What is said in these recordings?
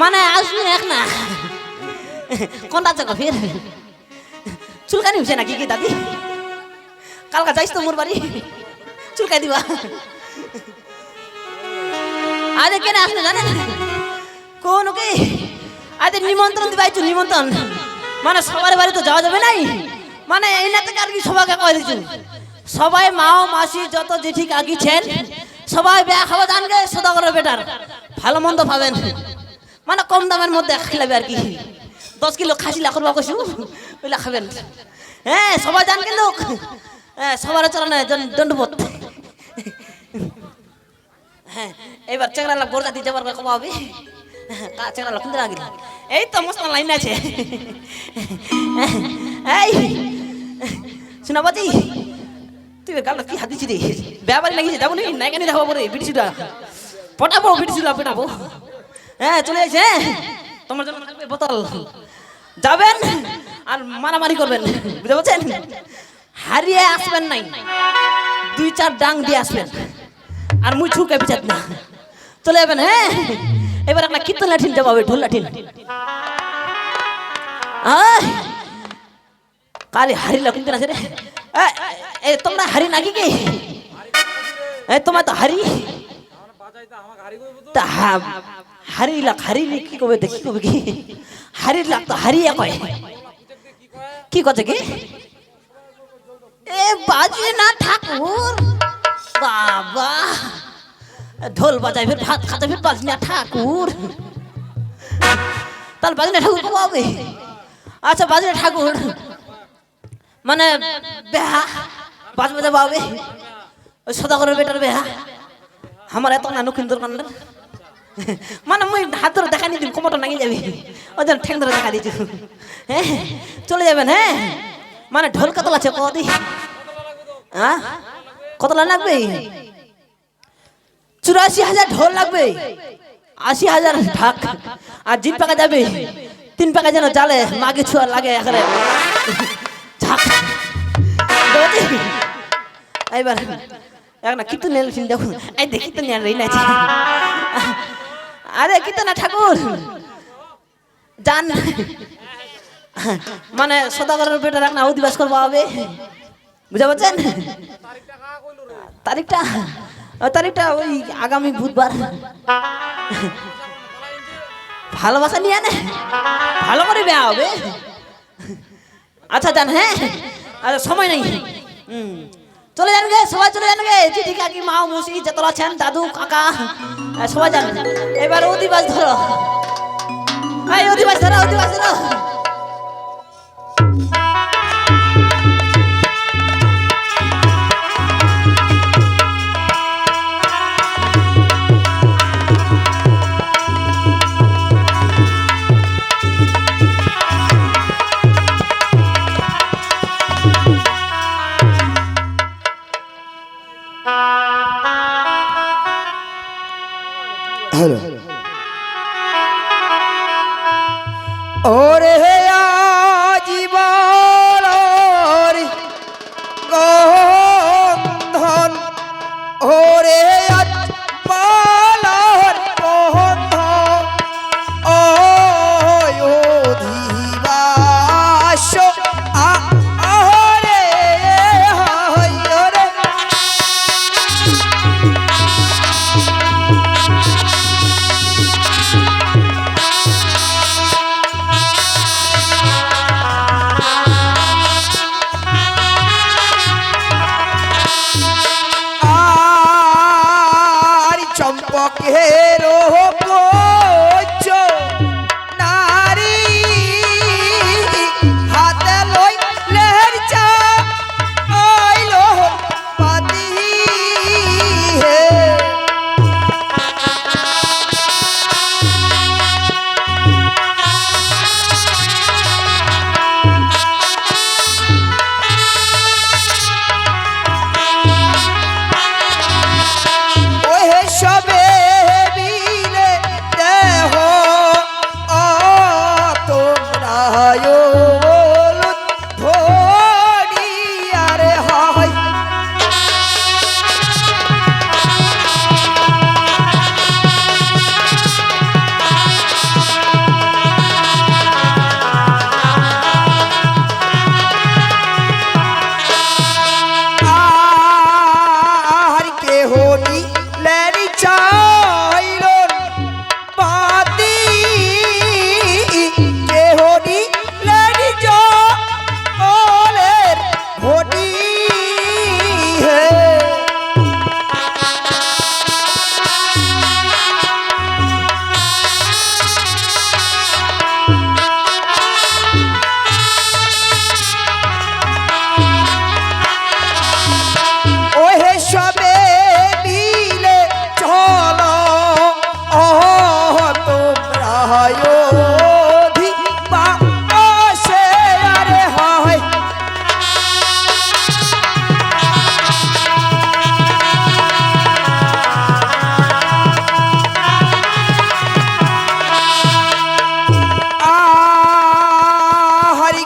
মানে আসবি এক না। কোনটা আছে ফির চুলকানি হচ্ছে নাকি কি দাদি? কালকা যাইস তো মোর বাড়ি? চুলকাই দিবা। আজ কেন আসলে জানেন কোন কি? আজ নিমন্ত্রণ দিবাইছু নিমন্ত্রণ। মানে সবার বাড়ি তো যাওয়া যাবে নাই? মানে এই না থেকে আর কি সবাইকে কয়ে দিছু সবাই মাও, মাসি যত জেঠি কাকিছেন সবাই বেয়া খাওয়া জানবে সদাগরের বেটার। ভালো মন্দ পাবেন। মানে কম দামের মধ্যে খেলাবে আর কি? দশ কিলো খাসি লাখ করবা কইছু ওইলা খাবেন। হ্যাঁ সবাই জান কিন্তু হ্যাঁ সবার চলে না দণ্ডবোধ হ্যাঁ এবার চেংড়া লাগ বোরজা দিতে পারবে, কমা হবে। কা চেংড়া লাগ কোনটা লাগিল এই তো মস্ত লাইন আছে। এই শোনাবাতি তুই গাল কি হাত দিছি রে? ব্যাপারে লাগিছে, যাব নাকি? নাই কেন দেখাবো পরে বিটিসিটা পটাবো বিটিসিটা পটাবো। হ্যাঁ চলে এসে। তোমার জন্য লাগবে বোতল। যাবেন আর মারামারি করবেন বুঝতে পারছেন? হারিয়ে আসবেন নাই। দুই চার ডাং দিয়ে আসবেন। আর মুই ছুকে পিছাত না। চলে যাবেন হ্যাঁ? এবার একটা কীর্তন লাঠিন দেবো হবে ঢোল লাঠিন কালি হারি লাগুন কেন আছে রে। এ, এ তোমরা হারি নাকি কি? এ তোমার তো হারি। তা। হা- হারি লাগ কি কবে দেখি কবে কি? হারিলা তো হারিয়া কয়। কি কথা কি এ বাজে না ঠাকুর। বাবা। ঢোল বাজাই ফির ভাত খাতে ফির বাজে না ঠাকুর। তাহলে বাজে না ঠাকুর কবে আচ্ছা বাজে না ঠাকুর। মানে বেহা, বাজ বাজা পাবে। ওই সদাগরের বেটার বেহা। আমার এত নানু কিন্তু না। মানে মুই হাত ধরে দেখা নিয়ে কোমরটা নাগিয়ে যাবি। জন্য ঠ্যাং ধরে দেখা দিচ্ছি হ্যাঁ চলে যাবেন হ্যাঁ। মানে ঢোল কতল আছে কদি হ্যাঁ কত লাগবে? চুরাশি হাজার ঢোল লাগবে। আশি হাজার ঢাক। আর জিন পাকা যাবে। তিন পাকা যেন জালে, মাগে ছুয়া লাগে এখানে? এইবার এখন কীর্তন এলছেন দেখুন। এই দেখি তো রইল আছে। আরে কীর্তন ঠাকুর? জান। মানে সদাগরের বেটার একটা অধিবাস করব হবে বুঝতে পারছেন? তারিখটা তারিখটা ওই আগামী বুধবার। ভালোবাসা নিয়ে আনে। ভালো করে বেয়া হবে। আচ্ছা যান হ্যাঁ? আচ্ছা সময় নেই। হুম। চলে যান গে, সবাই চলে যান গে। চিঠি কাকি, মা, মুসি, যেতলা আছেন দাদু, কাকা সবাই যান। এবার অধিবাস ধরো। অধিবাস ধরো অধিবাস ধরো।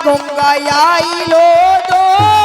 গঙ্গায় আইলো দুর্গা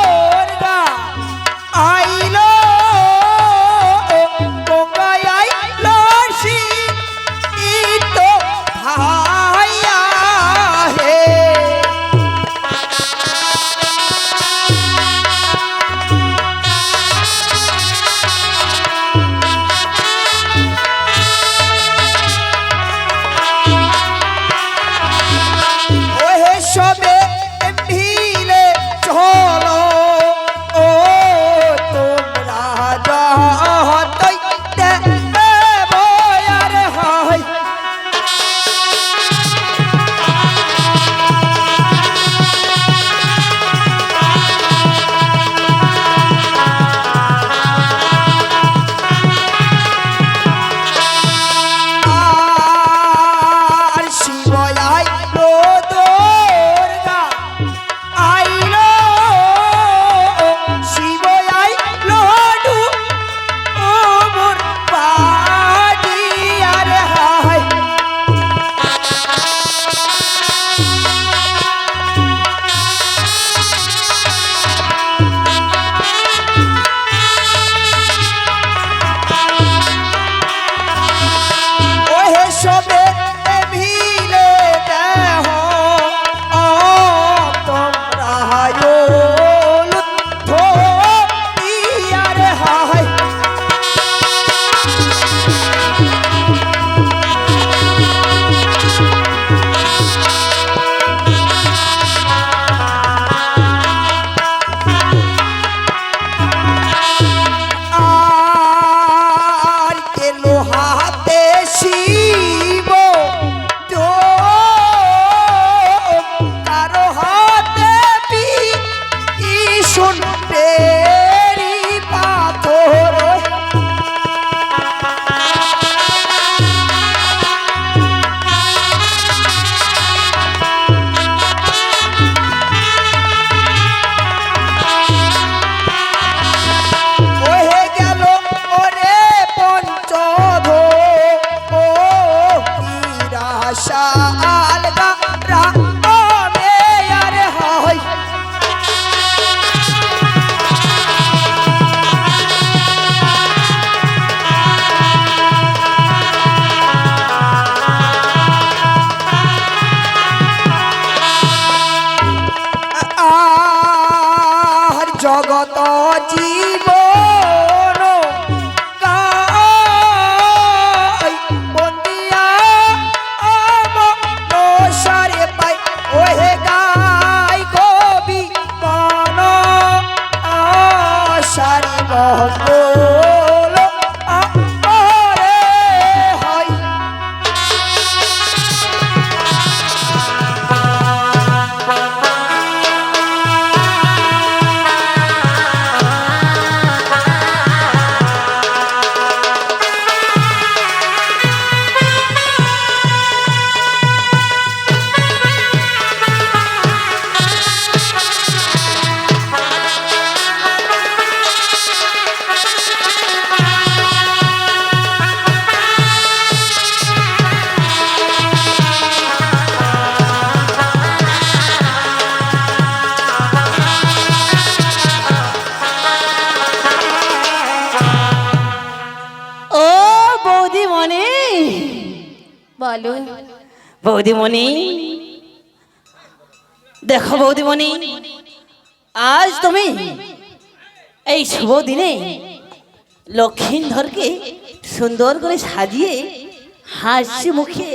বলো বৌদিমণি। দেখো বৌদিমণি আজ তুমি এই শুভ দিনে লক্ষিন্দরকে সুন্দর করে সাজিয়ে হাসি মুখে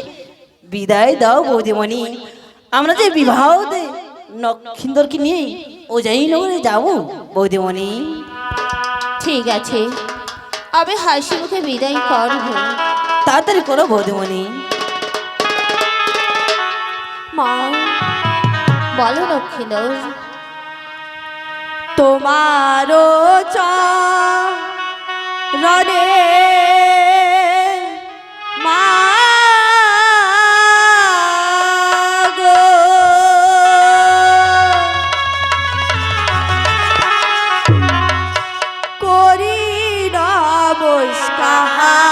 বিদায় দাও বৌদিমণি। আমরা যে বিবাহ লক্ষিন্দরকে নিয়ে ওজাই নগরে যাব বৌদিমণি। ঠিক আছে আমি হাসি মুখে বিদায় করব। তাড়াতাড়ি করো বৌদিমণি। মা বলো লক্ষ্মীন্দর তোমারও চরণে মা। করি নমস্কার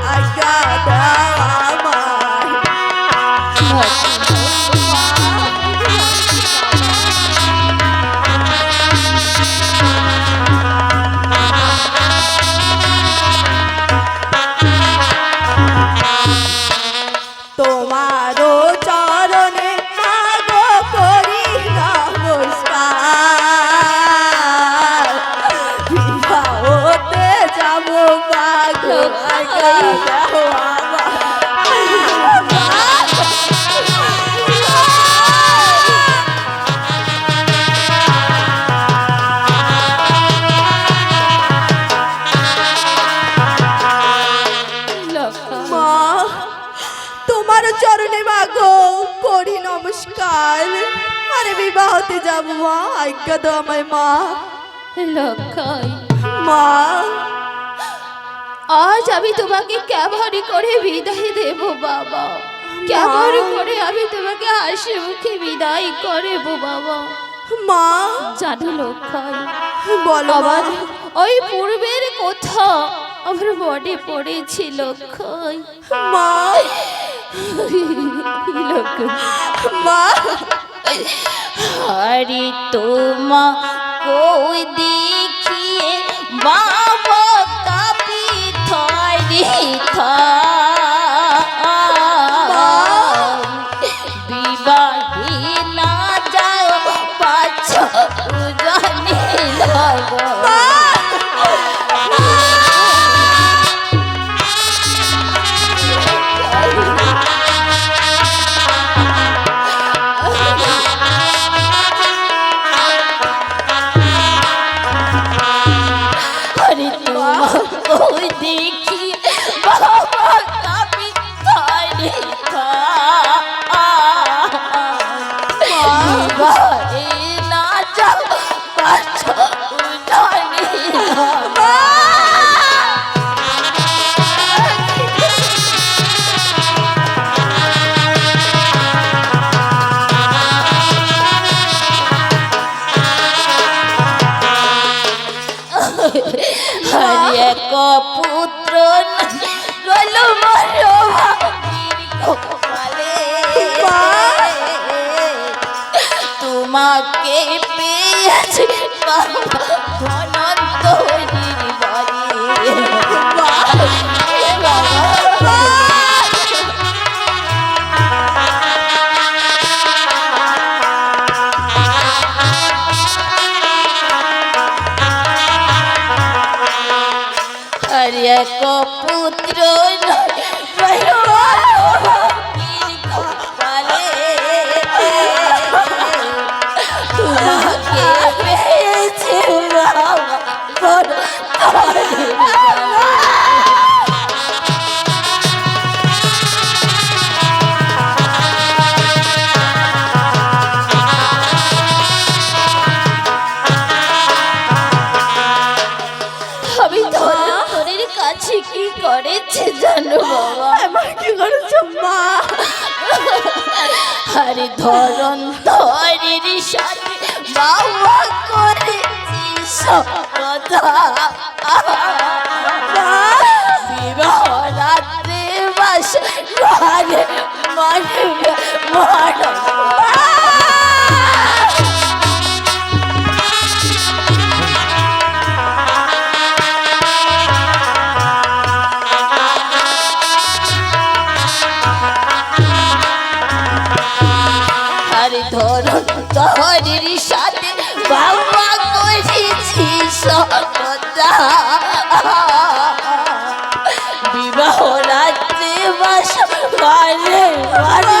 চরণে মাগো করি নমস্কার। আরে বিবাহতে যাব মা আজ্ঞা দাও আমায় মা। লক্ষণ মা আজ আমি তোমাকে কেমন করে বিদায় দেব বাবা? কেমন করে আমি তোমাকে হাসি মুখে বিদায় করব বাবা? মা? জানো লক্ষণ বলো আমার ওই পূর্বের কথা আমার মনে পড়েছে লক্ষণ। মা? মা? আরে তোমা কই দেখিয়ে কাপি 一层 এক পুত্র। আমি ধরের কাছে কি করেছে জানো বাবা আমার কি করেছ মা আরে ধরন ধরের সাথে বাবা করেছি সব কথা বিবাহ রাত্রে বাস ঘরে মনে মনে ধরন ধরের সাথে বাবা করেছি সকতা বিবাহ রাত্রে বাস মানে ঘরে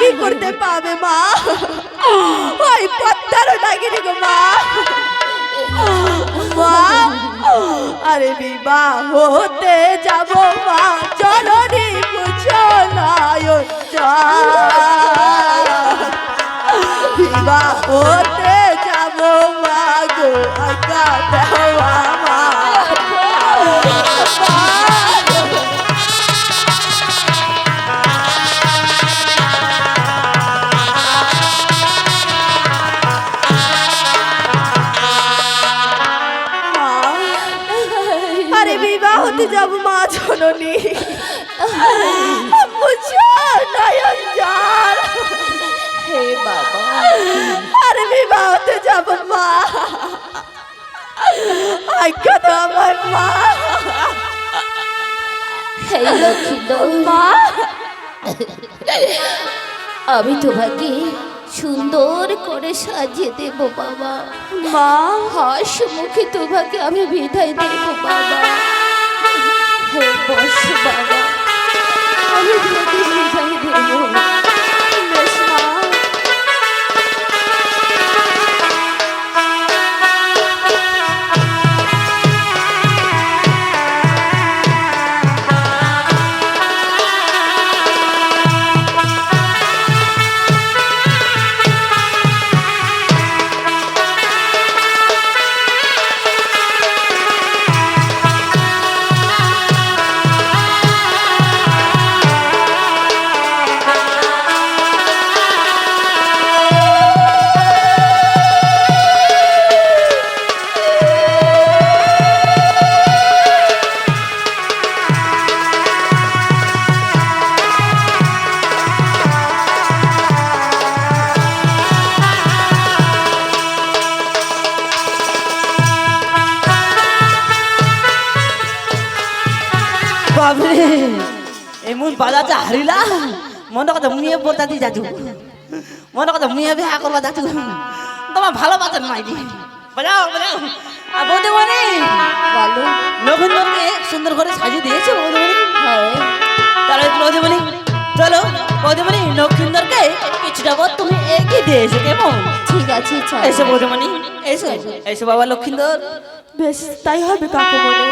কি করতে পাবে মা? ওই পত্তারও ডাকিনি গো মা। মা, আরে বিবাহ হতে যাব মা, জননী পুছো নয়ন বিবাহ হতে যাব মা গো আমি তোমাকে সুন্দর করে সাজিয়ে দেব বাবা। মা? হাস মুখে তোমাকে আমি বিদায় দেব বাবা। হে বস বাবা। আমি তোমাকে বিদায় দেব। বাবরে এমন বাজাতে হারিলা? মনে কথা মুয়ে পড়তাতে যাচ্ছু মনে কথা মুয়ে বিয়া করবা যাচ্ছু তোমার ভালো বাজার মাইদি বাজাও বাজাও আর বৌদি মনে বলো। নবীনকে সুন্দর করে সাজিয়ে দিয়েছে বৌদিমণি হ্যাঁ। তাহলে বৌদিমণি চলো। বৌদিমণি নক্ষিন্দরকে কিছুটা পর তুমি এগিয়ে দিয়েছ কেমন? ঠিক আছে এসো বৌদিমণি এসো। এসো বাবা লক্ষিন্দর। বেশ তাই হবে কাকু মনে।